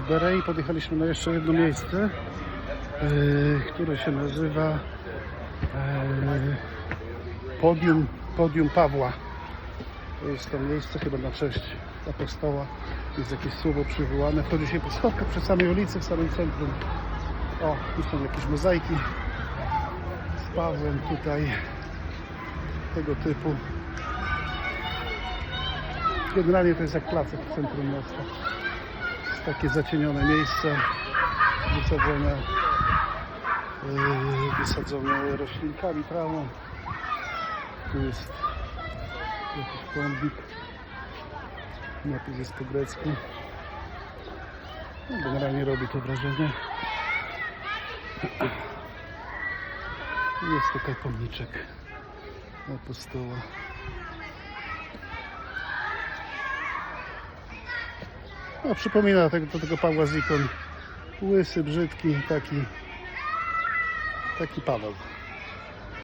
w Berei podjechaliśmy na jeszcze jedno miejsce, yy, które się nazywa yy, Podium, Podium Pawła. To jest to miejsce chyba na cześć apostoła. Jest jakieś słowo przywołane. Się po schodkach przy samej ulicy, w samym centrum. O, tu są jakieś mozaiki z Pawłem tutaj tego typu. Generalnie to jest jak placek w centrum miasta. Takie zacienione miejsce, wysadzone, yy, wysadzone roślinkami, trawą. Tu jest jakiś kłębik. Napis jest po grecku. No, generalnie robi to wrażenie. Jest tutaj pomniczek apostoła. No, przypomina tego, tego Pawła z ikon. Łysy, brzydki, taki, taki Paweł.